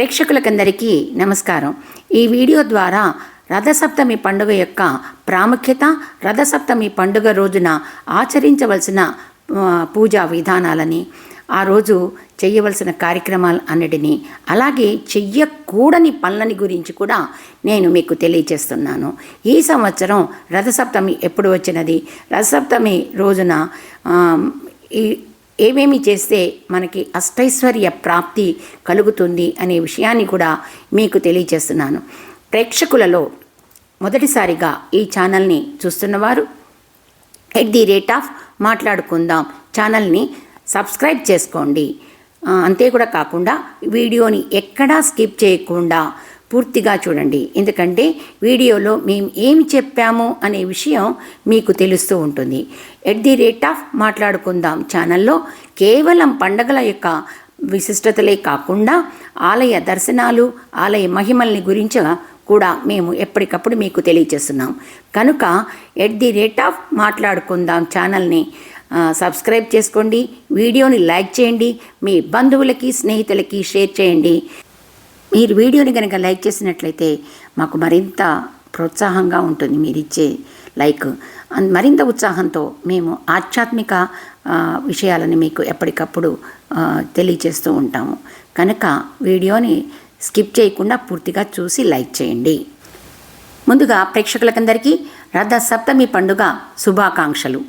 ప్రేక్షకులకందరికీ నమస్కారం. ఈ వీడియో ద్వారా రథసప్తమి పండుగ యొక్క ప్రాముఖ్యత రథసప్తమి పండుగ రోజున ఆచరించవలసిన పూజా విధానాలని ఆ రోజు చేయవలసిన కార్యక్రమాలు అన్నిటినీ అలాగే చెయ్యకూడని పనులని గురించి కూడా నేను మీకు తెలియచేస్తున్నాను ఈ సంవత్సరం రథసప్తమి ఎప్పుడు వచ్చినది? రథసప్తమి రోజున ఈ ఏమేమి చేస్తే మనకి అష్టైశ్వర్య ప్రాప్తి కలుగుతుంది అనే విషయాన్ని కూడా మీకు తెలియజేస్తున్నాను. ప్రేక్షకులలో మొదటిసారిగా ఈ ఛానల్ని చూస్తున్నవారు ఎట్ ది రేట్ ఆఫ్ మాట్లాడుకుందాం. ఛానల్ని సబ్స్క్రైబ్ చేసుకోండి. అంతే కూడా కాకుండా వీడియోని ఎక్కడా స్కిప్ చేయకుండా పూర్తిగా చూడండి. ఎందుకంటే వీడియోలో మేము ఏమి చెప్పాము అనే విషయం మీకు తెలుస్తూ ఉంటుంది. ఎట్ ది రేట్ ఆఫ్ మాట్లాడుకుందాం ఛానల్లో కేవలం పండగల యొక్క విశిష్టతలే కాకుండా ఆలయ దర్శనాలు ఆలయ మహిమల్ని గురించి కూడా మేము ఎప్పటికప్పుడు మీకు తెలియజేస్తున్నాం. కనుక ఎట్ ది రేట్ ఆఫ్ మాట్లాడుకుందాం ఛానల్ని సబ్స్క్రైబ్ చేసుకోండి వీడియోని లైక్ చేయండి మీ బంధువులకి స్నేహితులకి షేర్ చేయండి. మీరు వీడియోని కనుక లైక్ చేసినట్లయితే మాకు మరింత ప్రోత్సాహంగా ఉంటుంది మీరు ఇచ్చే లైక్. అన్- మరింత ఉత్సాహంతో మేము ఆధ్యాత్మిక విషయాలని మీకు ఎప్పటికప్పుడు తెలియచేస్తూ తెలియజేస్తూ ఉంటాము. కనుక వీడియోని స్కిప్ చేయకుండా పూర్తిగా చూసి లైక్ చేయండి. ముందుగా ప్రేక్షకులకందరికీ రథ సప్తమి పండుగ శుభాకాంక్షలు.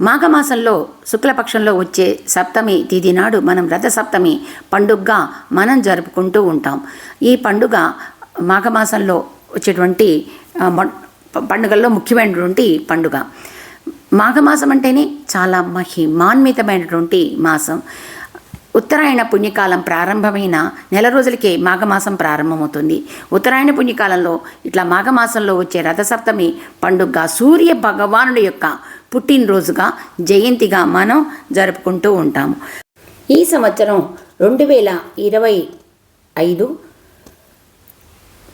మాఘమాసంలో శుక్లపక్షంలో వచ్చే సప్తమి తిథి నాడు మనం రథ సప్తమి పండుగగా మనం జరుపుకుంటూ ఉంటాం. ఈ పండుగ మాఘమాసంలో వచ్చేటువంటి మొ- పండుగల్లో ముఖ్యమైనటువంటి పండుగ. మాఘమాసం అంటేనే చాలా మహిమాన్వితమైనటువంటి మాసం. ఉత్తరాయణ పుణ్యకాలం ప్రారంభమైన నెల రోజులకే మాఘమాసం ప్రారంభమవుతుంది. ఉత్తరాయణ పుణ్యకాలంలో ఇట్లా మాఘమాసంలో వచ్చే రథసప్తమి పండుగ సూర్య భగవానుడి యొక్క పుట్టినరోజుగా జయంతిగా మనం జరుపుకుంటూ ఉంటాము. ఈ సంవత్సరం రెండు వేల ఇరవై ఐదు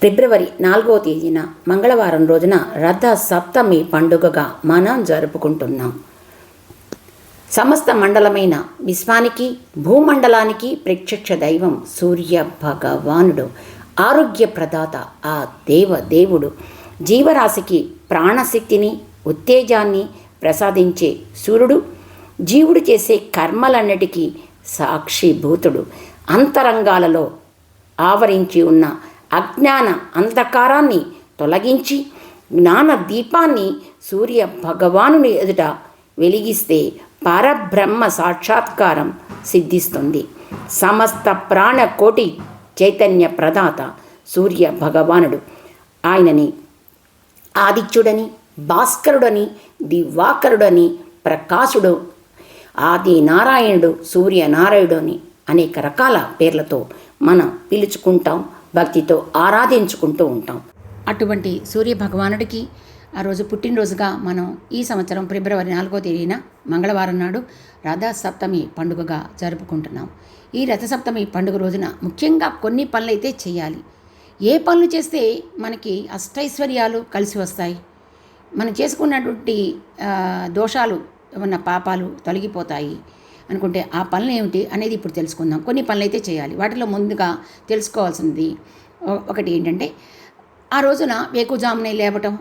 ఫిబ్రవరి నాలుగవ తేదీన మంగళవారం రోజున రథ సప్తమి పండుగగా మనం జరుపుకుంటున్నాం. సమస్త మండలమైన విశ్వానికి భూమండలానికి ప్రత్యక్ష దైవం సూర్య భగవానుడు ఆరోగ్య ప్రదాత ఆ దేవ దేవుడు జీవరాశికి ప్రాణశక్తిని ఉత్తేజాన్ని ప్రసాదించే సూర్యుడు జీవుడు చేసే కర్మలన్నిటికీ సాక్షిభూతుడు అంతరంగాలలో ఆవరించి ఉన్న అజ్ఞాన అంధకారాన్ని తొలగించి జ్ఞాన దీపాన్ని సూర్య భగవానుని ఎదుట వెలిగిస్తే పరబ్రహ్మ సాక్షాత్కారం సిద్ధిస్తుంది. సమస్త ప్రాణకోటి చైతన్య ప్రదాత సూర్య భగవానుడు. ఆయనని ఆదిత్యుడని భాస్కరుడని దివాకరుడని ప్రకాశుడు ఆది నారాయణుడు సూర్యనారాయణుడు అని అనేక రకాల పేర్లతో మనం పిలుచుకుంటాం భక్తితో ఆరాధించుకుంటూ ఉంటాం. అటువంటి సూర్య భగవానుడికి ఆ రోజు పుట్టినరోజుగా మనం ఈ సంవత్సరం ఫిబ్రవరి నాలుగో తేదీన మంగళవారం నాడు రథ సప్తమి పండుగగా జరుపుకుంటున్నాం. ఈ రథ సప్తమి పండుగ రోజున ముఖ్యంగా కొన్ని పనులు అయితే చేయాలి. ఏ పనులు చేస్తే మనకి అష్టైశ్వర్యాలు కలిసి వస్తాయి? మనం చేసుకున్నటువంటి దోషాలు ఏమన్నా పాపాలు తొలగిపోతాయి అనుకుంటే ఆ పనులు ఏమిటి అనేది ఇప్పుడు తెలుసుకుందాం. కొన్ని పనులు అయితే చేయాలి. వాటిలో ముందుగా తెలుసుకోవాల్సింది ఒకటి ఏంటంటే ఆ రోజున వేకుజామునే లేవటం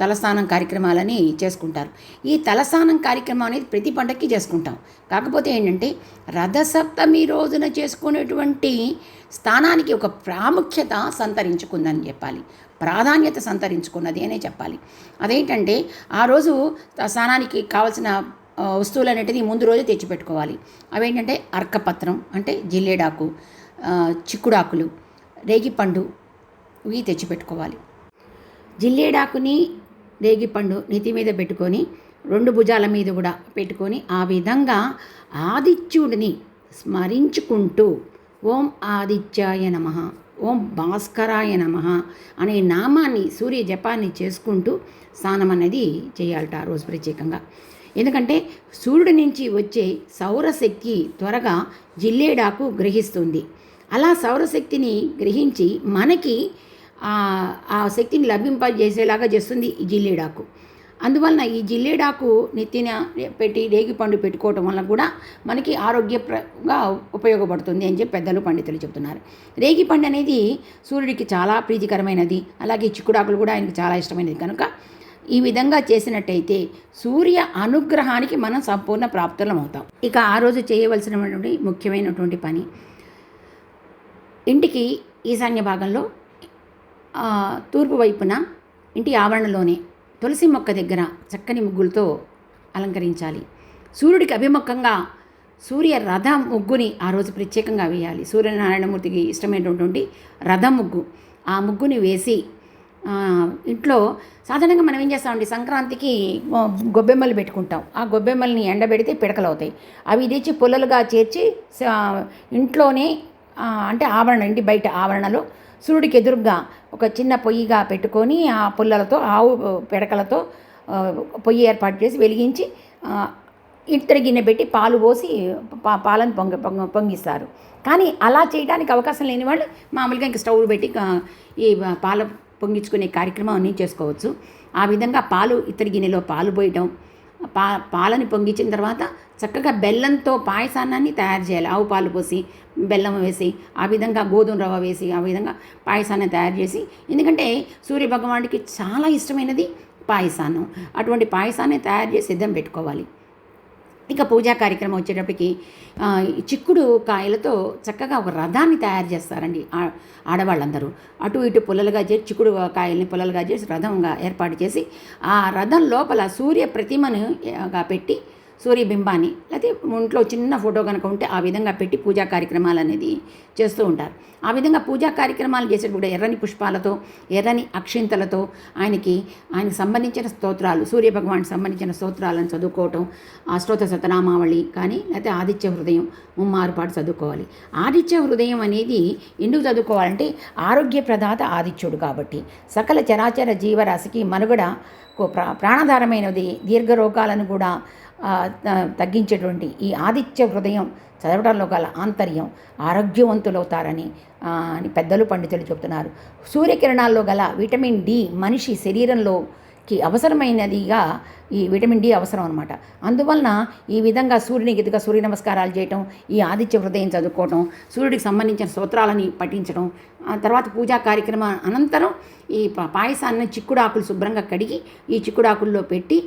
తలస్నానం కార్యక్రమాలని చేసుకుంటారు. ఈ తలస్నానం కార్యక్రమం అనేది ప్రతి పండక్కి చేసుకుంటాం. కాకపోతే ఏంటంటే రథసప్తమి రోజున చేసుకునేటువంటి స్థానానికి ఒక ప్రాముఖ్యత సంతరించుకుందని చెప్పాలి. ప్రాధాన్యత సంతరించుకున్నది అనే చెప్పాలి. అదేంటంటే ఆ రోజు స్నానానికి కావాల్సిన వస్తువులు అనేటిది ముందు రోజే తెచ్చిపెట్టుకోవాలి. అవేంటంటే అర్కపత్రం అంటే జిల్లేడాకు చిక్కుడాకులు రేగిపండు ఇవి తెచ్చిపెట్టుకోవాలి. జిల్లేడాకుని రేగిపండు నెత్తి మీద పెట్టుకొని రెండు భుజాల మీద కూడా పెట్టుకొని ఆ విధంగా ఆదిత్యుడిని స్మరించుకుంటూ ఓం ఆదిత్యాయ నమ ఓం భాస్కరాయ నమ అనే నామాన్ని సూర్య జపాన్ని చేసుకుంటూ స్నానం అనేది చేయాలట ఆ రోజు ప్రత్యేకంగా. ఎందుకంటే సూర్యుడి నుంచి వచ్చే సౌరశక్తి త్వరగా జిల్లేడాకు గ్రహిస్తుంది. అలా సౌరశక్తిని గ్రహించి మనకి ఆ శక్తిని లభింపజేసేలాగా చేస్తుంది ఈ జిల్లేడాకు. అందువలన ఈ జిల్లేడాకు నెత్తిన పెట్టి రేగిపండు పెట్టుకోవటం వల్ల కూడా మనకి ఆరోగ్యప్రగా ఉపయోగపడుతుంది అని చెప్పి పెద్దలు పండితులు చెప్తున్నారు రేగిపండు అనేది సూర్యుడికి చాలా ప్రీతికరమైనది. అలాగే చిక్కుడాకులు కూడా ఆయనకు చాలా ఇష్టమైనది. కనుక ఈ విధంగా చేసినట్టయితే సూర్య అనుగ్రహానికి మనం సంపూర్ణ ప్రాప్తులం అవుతాం. ఇక ఆ రోజు చేయవలసినటువంటి ముఖ్యమైనటువంటి పని ఇంటికి ఈశాన్య భాగంలో తూర్పు వైపున ఇంటి ఆవరణలోనే తులసి మొక్క దగ్గర చక్కని ముగ్గులతో అలంకరించాలి. సూర్యుడికి అభిముఖంగా సూర్య రథ ముగ్గుని ఆ రోజు ప్రత్యేకంగా వేయాలి. సూర్యనారాయణమూర్తికి ఇష్టమైనటువంటి రథ ముగ్గు. ఆ ముగ్గుని వేసి ఇంట్లో సాధారణంగా మనం ఏం చేస్తామండి? సంక్రాంతికి గొబ్బెమ్మలు పెట్టుకుంటాం. ఆ గొబ్బెమ్మల్ని ఎండబెడితే పిడకలు అవుతాయి అవి తెచ్చి పుల్లలుగా చేర్చి ఇంట్లోనే అంటే ఆవరణ ఇంటి బయట ఆవరణలో సూర్యుడికి ఎదురుగా ఒక చిన్న పొయ్యిగా పెట్టుకొని ఆ పుల్లలతో ఆవు పిడకలతో పొయ్యి ఏర్పాటు చేసి వెలిగించి ఆ, ఇత్తడి గిన్నె పెట్టి పాలు పోసి పా పాలను పొంగ పొంగ పొంగిస్తారు. కానీ అలా చేయడానికి అవకాశం లేని వాళ్ళు మామూలుగా ఇంక స్టవ్ పెట్టి ఈ పాల పొంగించుకునే కార్యక్రమం అన్నీ చేసుకోవచ్చు. ఆ విధంగా పాలు ఇత్తడి గిన్నెలో పాలు పోయటం పా పాలని పొంగించిన తర్వాత చక్కగా బెల్లంతో పాయసాన్నాన్ని తయారు చేయాలి. ఆవు పాలు పోసి బెల్లం వేసి ఆ విధంగా గోధుమ రవ్వ వేసి ఆ విధంగా పాయసాన్ని తయారు చేసి ఎందుకంటే సూర్య భగవానుడికి చాలా ఇష్టమైనది పాయసాన్నం. అటువంటి పాయసాన్ని తయారు చేసి సిద్ధం పెట్టుకోవాలి. ఇక పూజా కార్యక్రమం వచ్చేటప్పటికి చిక్కుడు కాయలతో చక్కగా ఒక రథాన్ని తయారు చేస్తారండి ఆడవాళ్ళందరూ. అటు ఇటు పుల్లలుగా చేసి చిక్కుడు కాయల్ని పుల్లలుగా చేసి రథంగా ఏర్పాటు చేసి ఆ రథం లోపల సూర్య ప్రతిమను పెట్టి సూర్యబింబాన్ని లేకపోతే ఒంట్లో చిన్న ఫోటో కనుక ఉంటే ఆ విధంగా పెట్టి పూజా కార్యక్రమాలు అనేది చేస్తూ ఉంటారు. ఆ విధంగా పూజా కార్యక్రమాలు చేసేటప్పుడు ఎర్రని పుష్పాలతో ఎర్రని అక్షింతలతో ఆయనకి ఆయనకు సంబంధించిన స్తోత్రాలు సూర్య భగవానికి సంబంధించిన స్తోత్రాలను చదువుకోవటం ఆ స్తోత్ర శతనామావళి కానీ లేకపోతే ఆదిత్య హృదయం ముమ్మారుపాటు చదువుకోవాలి. ఆదిత్య హృదయం అనేది ఎందుకు చదువుకోవాలంటే ఆరోగ్య ప్రదాత ఆదిత్యుడు కాబట్టి. సకల చరాచర జీవరాశికి మనుగడ ప్రాణాధారమైనది దీర్ఘ రోగాలను కూడా తగ్గించేటువంటి ఈ ఆదిత్య హృదయం చదవడంలో గల ఆంతర్యం ఆరోగ్యవంతులవుతారని అని పెద్దలు పండితులు చెబుతున్నారు. సూర్యకిరణాల్లో గల విటమిన్ డి మనిషి శరీరంలోకి అవసరమైనదిగా ఈ విటమిన్ డి అవసరం అనమాట అందువలన ఈ విధంగా సూర్యునికి ఎదుగా సూర్య నమస్కారాలు చేయటం ఈ ఆదిత్య హృదయం చదువుకోవటం సూర్యుడికి సంబంధించిన స్తోత్రాలని పఠించడం ఆ తర్వాత పూజా కార్యక్రమ అనంతరం ఈ పాయసాన్ని చిక్కుడాకులు శుభ్రంగా కడిగి ఈ చిక్కుడాకుల్లో పెట్టి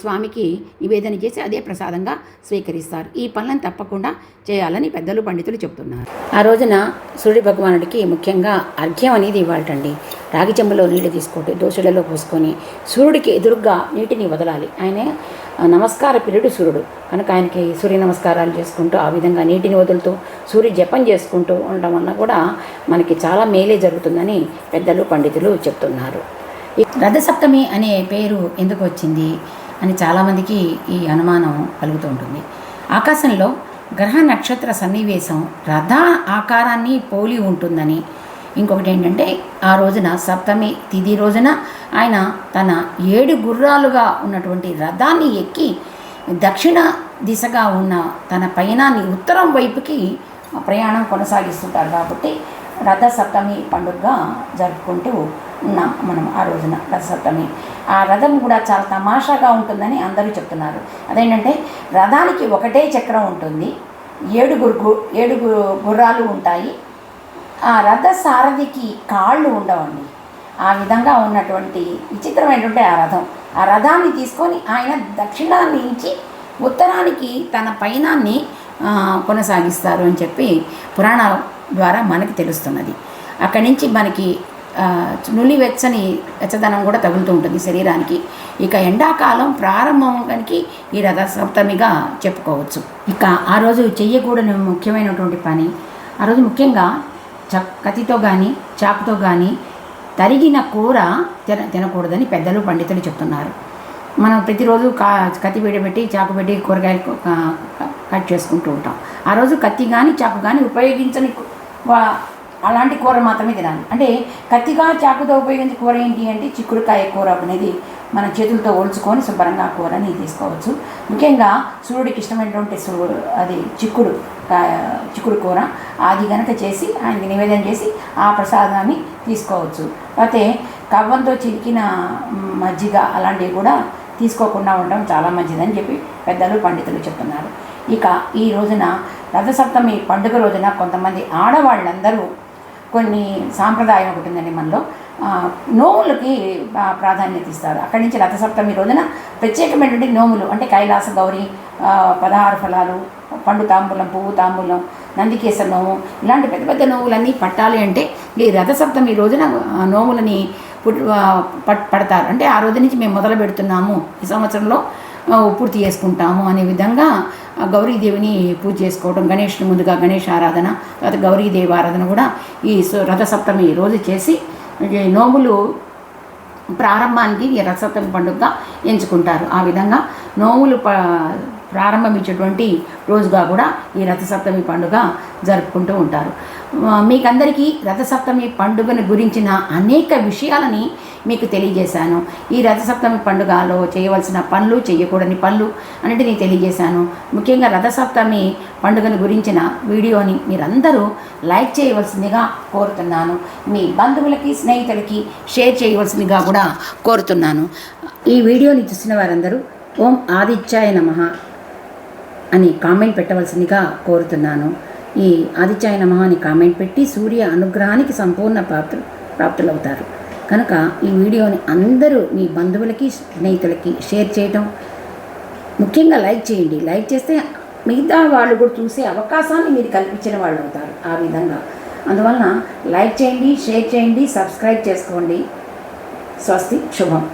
స్వామికి నివేదన చేసి అదే ప్రసాదంగా స్వీకరిస్తారు. ఈ పనులను తప్పకుండా చేయాలని పెద్దలు పండితులు చెప్తున్నారు ఆ రోజున సూర్య భగవానుడికి ముఖ్యంగా అర్ఘ్యం అనేది ఇవ్వాలటండి. రాగి చెంబులో నీళ్ళు తీసుకుంటే దోశలలో పోసుకొని సూర్యుడికి ఎదురుగ్గా నీటిని వదలాలి. ఆయన ఆయనే నమస్కార పిరుడు సూర్యుడు. కనుక ఆయనకి సూర్య నమస్కారాలు చేసుకుంటూ ఆ విధంగా నీటిని వదులుతూ సూర్య జపం చేసుకుంటూ ఉండడం వల్ల కూడా మనకి చాలా మేలే జరుగుతుందని పెద్దలు పండితులు చెప్తున్నారు. ఈ రథసప్తమి అనే పేరు ఎందుకు వచ్చింది అని చాలామందికి ఈ అనుమానం కలుగుతూ ఉంటుంది. ఆకాశంలో గ్రహ నక్షత్ర సన్నివేశం రథ ఆకారాన్ని పోలి ఉంటుందని ఇంకొకటి ఏంటంటే ఆ రోజున సప్తమి తిది రోజున ఆయన తన ఏడు గుర్రాలుగా ఉన్నటువంటి రథాన్ని ఎక్కి దక్షిణ దిశగా ఉన్న తన పయనాన్ని ఉత్తరం వైపుకి ప్రయాణం కొనసాగిస్తుంటారు కాబట్టి రథ సప్తమి పండుగగా జరుపుకుంటూ ఉన్నాం మనం ఆ రోజున రథ సప్తమి ఆ రథం కూడా చాలా తమాషాగా ఉంటుందని అందరూ చెప్తున్నారు. అదేంటంటే రథానికి ఒకటే చక్రం ఉంటుంది. ఏడుగురు గు ఏడుగురు గుర్రాలు ఉంటాయి. ఆ రథ సారథికి కాళ్ళు ఉండవండి. ఆ విధంగా ఉన్నటువంటి విచిత్రమైనటువంటి ఆ రథం. ఆ రథాన్ని తీసుకొని ఆయన దక్షిణాన్ని నుంచి ఉత్తరానికి తన పయనాన్ని కొనసాగిస్తారు అని చెప్పి పురాణాల ద్వారా మనకి తెలుస్తున్నది. అక్కడి నుంచి మనకి నులి వెచ్చని వెచ్చదనం కూడా తగులుతూ ఉంటుంది శరీరానికి. ఇక ఎండాకాలం ప్రారంభానికి ఈ రథ సప్తమిగా చెప్పుకోవచ్చు. ఇక ఆ రోజు చెయ్యకూడని ముఖ్యమైనటువంటి పని ఆ రోజు ముఖ్యంగా చ కత్తితో కానీ చాకుతో కానీ తరిగిన కూర తిన తినకూడదని పెద్దలు పండితులు చెప్తున్నారు. మనం ప్రతిరోజు కా కత్తి పెట్టి చాకు పెట్టి కూరగాయలు కట్ చేసుకుంటూ ఉంటాం. ఆ రోజు కత్తి కానీ చాకు కానీ ఉపయోగించని అలాంటి కూర మాత్రమే తినాలి. అంటే కత్తిగా చాకుతో ఉపయోగించే కూర ఏంటి అంటే చిక్కుడుకాయ కూర అనేది మన చేతులతో ఒలుచుకొని శుభ్రంగా కూరని తీసుకోవచ్చు ముఖ్యంగా సూర్యుడికి ఇష్టమైనటువంటి అది చిక్కుడు చిక్కుడు కూర అది గనక చేసి ఆయనకి నివేదన చేసి ఆ ప్రసాదాన్ని తీసుకోవచ్చు. అయితే కవ్వంతో చిరికిన మజ్జిగ అలాంటివి కూడా తీసుకోకుండా ఉండడం చాలా మంచిదని చెప్పి పెద్దలు పండితులు చెప్తున్నారు. ఇక ఈ రోజున రథసప్తమి పండుగ రోజున కొంతమంది ఆడవాళ్ళందరూ కొన్ని సాంప్రదాయం ఒకటి ఉందండి మనలో. నోములకి ప్రాధాన్యత ఇస్తారు. అక్కడి నుంచి రథసప్తమి రోజున ప్రత్యేకమైనటువంటి నోములు అంటే కైలాస గౌరి పదహారు ఫలాలు పండు తాంబూలం పువ్వు తాంబూలం నందికేశ నోము ఇలాంటి పెద్ద పెద్ద నోములన్నీ పట్టాలి అంటే ఈ రథసప్తమి రోజున నోములని పుట్ పడతారు. అంటే ఆ రోజు నుంచి మేము మొదలు పెడుతున్నాము ఈ సంవత్సరంలో. పూర్తి చేసుకుంటాము అనే విధంగా గౌరీదేవిని పూజ చేసుకోవడం గణేష్ని ముందుగా గణేష్ ఆరాధన తర్వాత గౌరీదేవి ఆరాధన కూడా ఈ రథసప్తమి రోజు చేసి నోములు ప్రారంభానికి ఈ రథసప్తమి పండుగగా ఎంచుకుంటారు. ఆ విధంగా నోములు ప ప్రారంభించేటువంటి రోజుగా కూడా ఈ రథసప్తమి పండుగ జరుపుకుంటూ ఉంటారు. మీకందరికీ రథసప్తమి పండుగను గురించిన అనేక విషయాలని మీకు తెలియజేశాను. ఈ రథసప్తమి పండుగలో చేయవలసిన పనులు చేయకూడని పనులు అన్నిటినీ తెలియజేశాను. ముఖ్యంగా రథసప్తమి పండుగను గురించిన వీడియోని మీరందరూ లైక్ చేయవలసిందిగా కోరుతున్నాను. మీ బంధువులకి స్నేహితులకి షేర్ చేయవలసిందిగా కూడా కోరుతున్నాను. ఈ వీడియోని చూసిన వారందరూ ఓం ఆదిత్యాయ నమ అని కామెంట్ పెట్టవలసిందిగా కోరుతున్నాను. ఈ ఆదిత్యాయ నమ అని కామెంట్ పెట్టి సూర్య అనుగ్రహానికి సంపూర్ణ ప్రాప్తు ప్రాప్తులవుతారు. కనుక ఈ వీడియోని అందరూ మీ బంధువులకి స్నేహితులకి షేర్ చేయటం. ముఖ్యంగా లైక్ చేయండి. లైక్ చేస్తే మిగతా వాళ్ళు కూడా చూసే అవకాశాన్ని మీరు కల్పించిన వాళ్ళు అవుతారు ఆ విధంగా. అందువలన లైక్ చేయండి షేర్ చేయండి సబ్స్క్రైబ్ చేసుకోండి. స్వస్తి శుభం.